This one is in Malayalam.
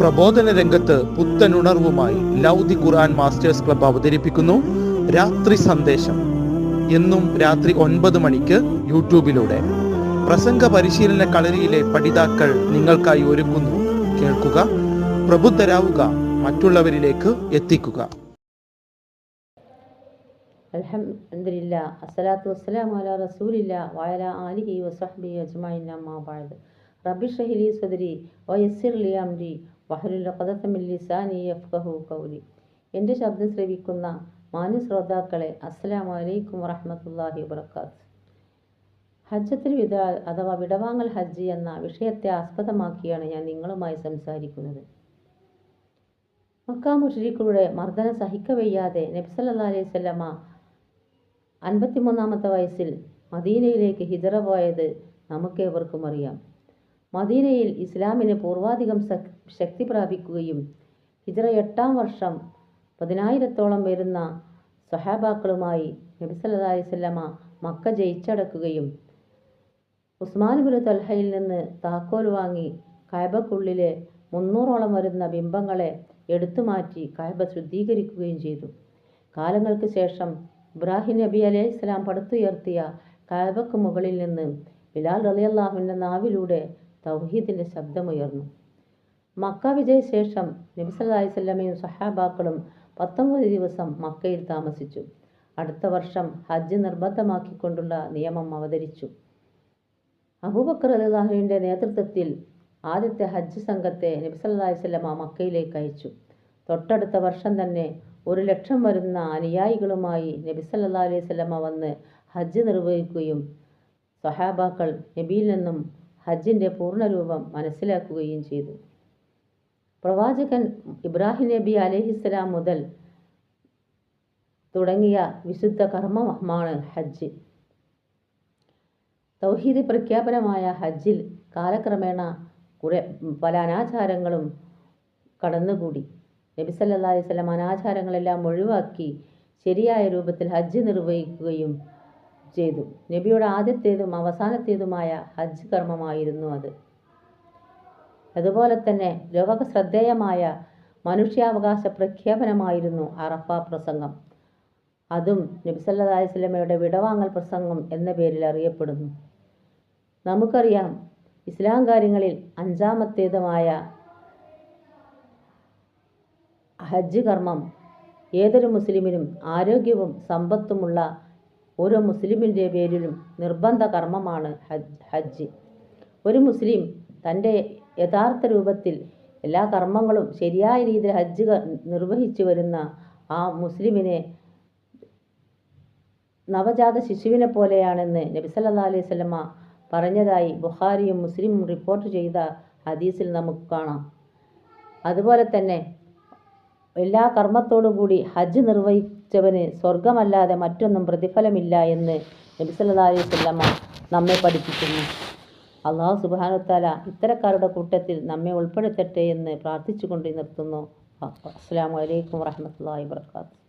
പ്രബോധന രംഗത്ത് പുത്തനുണർവുമായി ലൗദി ഖുർആൻ മാസ്റ്റേഴ്സ് ക്ലബ് അവതരിപ്പിക്കുന്നു. രാത്രി സന്ദേശം. എന്നും രാത്രി ഒൻപത് മണിക്ക് യൂട്യൂബിലൂടെ. പ്രസംഗ പരിശീലന കളരിയിലെ പഠിതാക്കൾ നിങ്ങൾക്കായി ഒരുക്കുന്നു. കേൾക്കുക പ്രബുദ്ധരാവുക മറ്റുള്ളവരിലേക്ക് എത്തിക്കുക. അലഹമില്ല അസ്സലാത്തു വസ്സലാമു അലാ ആലിഹി വസഹ്ബി അജ്മഈൻ അമ്മാ ബഅദ്. റബ്ബി ഷ്റഹ് ലി സദ്രി വയസ്സിർ ലി അംരി വഹ്ലുൽ ഉഖ്ദത മിൻ ലിസാനി യഫ്ഖഹു ഖൗലി. എന്റെ ശബ്ദം ശ്രവിക്കുന്ന മാന്യ ശ്രോതാക്കളെ അസ്സലാമു അലൈക്കും വറഹമത്തല്ലാഹി വബറകാത്ത്. ഹജ്ജത്തിൽ വിത അഥവാ വിടവാങ്ങൽ ഹജ്ജ് എന്ന വിഷയത്തെ ആസ്പദമാക്കിയാണ് ഞാൻ നിങ്ങളുമായി സംസാരിക്കുന്നത്. മക്ക മുഷരിക്കുകളുടെ മർദ്ദനം സഹിക്കവയ്യാതെ നബ്സല്ലാ അലൈഹി സ്വലമ അൻപത്തിമൂന്നാമത്തെ വയസ്സിൽ മദീനയിലേക്ക് ഹിജറ പോയത് നമുക്കേവർക്കും അറിയാം. മദീനയിൽ ഇസ്ലാമിന് പൂർവാധികം ശക്തി പ്രാപിക്കുകയും ഹിജറ എട്ടാം വർഷം പതിനായിരത്തോളം വരുന്ന സഹാബാക്കളുമായി നബി മക്ക ജയിച്ചടക്കുകയും ഉസ്മാൻ ബിൻ തൽഹയിൽ നിന്ന് താക്കോൽ വാങ്ങി കയബക്കുള്ളിലെ മുന്നൂറോളം വരുന്ന ബിംബങ്ങളെ എടുത്തുമാറ്റി കയബ ശുദ്ധീകരിക്കുകയും ചെയ്തു. കാലങ്ങൾക്ക് ശേഷം ഇബ്രാഹിം നബി അലൈഹി സ്വലാം പടുത്തുയർത്തിയ കയബക്ക് മുകളിൽ നിന്ന് ബിലാൽ റലിയല്ലാഹുവിന്റെ നാവിലൂടെ തൗഹീദിന്റെ ശബ്ദമുയർന്നു. മക്ക വിജയശേഷം ശേഷം നബി അലൈഹി വസല്ലമയും സഹാബാക്കളും പത്തൊമ്പത് ദിവസം മക്കയിൽ താമസിച്ചു. അടുത്ത വർഷം ഹജ്ജ് നിർബന്ധമാക്കിക്കൊണ്ടുള്ള നിയമം അവതരിച്ചു. അബൂബക്കർ അലിഹുവിന്റെ നേതൃത്വത്തിൽ ആദ്യത്തെ ഹജ്ജ് സംഘത്തെ നബി സ്വല്ലമ്മ മക്കയിലേക്ക് അയച്ചു. തൊട്ടടുത്ത വർഷം തന്നെ ഒരു ലക്ഷം വരുന്ന അനുയായികളുമായി നബി സല്ലല്ലാഹു അലൈഹി വസല്ലമ വന്ന് ഹജ്ജ് നിർവഹിക്കുകയും സഹാബാക്കൾ നബിയിൽ നിന്നും ഹജ്ജിന്റെ പൂർണരൂപം മനസ്സിലാക്കുകയും ചെയ്തു. പ്രവാചകൻ ഇബ്രാഹിം നബി അലൈഹിസ്സലാം മുതൽ തുടങ്ങിയ വിശുദ്ധ കർമ്മമാണ് ഹജ്ജ്. തൗഹീദ് പ്രഖ്യാപനമായ ഹജ്ജിൽ കാലക്രമേണ കുറെ പല അനാചാരങ്ങളും കടന്നുകൂടി. നബി സല്ലാ അലൈഹി അനാചാരങ്ങളെല്ലാം ഒഴിവാക്കി ശരിയായ രൂപത്തിൽ ഹജ്ജ് നിർവഹിക്കുകയും ചെയ്തു. നബിയുടെ ആദ്യത്തേതും അവസാനത്തേതുമായ ഹജ്ജ് കർമ്മമായിരുന്നു അത്. അതുപോലെ തന്നെ ലോക ശ്രദ്ധേയമായ മനുഷ്യാവകാശ പ്രഖ്യാപനമായിരുന്നു അറഫ പ്രസംഗം. അതും നബി അലൈഹി വസല്ലമയുടെ വിടവാങ്ങൽ പ്രസംഗം എന്ന പേരിൽ അറിയപ്പെടുന്നു. നമുക്കറിയാം ഇസ്ലാം കാര്യങ്ങളിൽ അഞ്ചാമത്തേതുമായ ഹജ്ജ് കർമ്മം ഏതൊരു മുസ്ലിമിനും ആരോഗ്യവും സമ്പത്തുമുള്ള ഓരോ മുസ്ലിമിന്റെ പേരിലും നിർബന്ധ കർമ്മമാണ് ഹജ്ജ്. ഒരു മുസ്ലിം തന്റെ യഥാർത്ഥ രൂപത്തിൽ എല്ലാ കർമ്മങ്ങളും ശരിയായ രീതിയിൽ ഹജ്ജ് നിർവഹിച്ചു വരുന്ന ആ മുസ്ലിമിനെ നവജാത ശിശുവിനെ പോലെയാണെന്ന് നബി സല്ലല്ലാഹു അലൈഹി സ്വലമ പറഞ്ഞതായി ബുഹാരിയും മുസ്ലിമും റിപ്പോർട്ട് ചെയ്ത ഹദീസിൽ നമുക്ക് കാണാം. അതുപോലെ തന്നെ എല്ലാ കർമ്മത്തോടും കൂടി ഹജ്ജ് നിർവഹിച്ചവന് സ്വർഗമല്ലാതെ മറ്റൊന്നും പ്രതിഫലമില്ല എന്ന് നബി സല്ലല്ലാഹു അലൈഹി വസല്ലമ നമ്മെ പഠിപ്പിക്കുന്നു. അള്ളാഹു സുബാനുത്താല ഇത്തരക്കാരുടെ കൂട്ടത്തിൽ നമ്മെ ഉൾപ്പെടുത്തട്ടെ എന്ന് പ്രാർത്ഥിച്ചുകൊണ്ട് നിർത്തുന്നു. അസ്സാം വലൈക്കും വാഹമത്തല്ലാ വാത്തു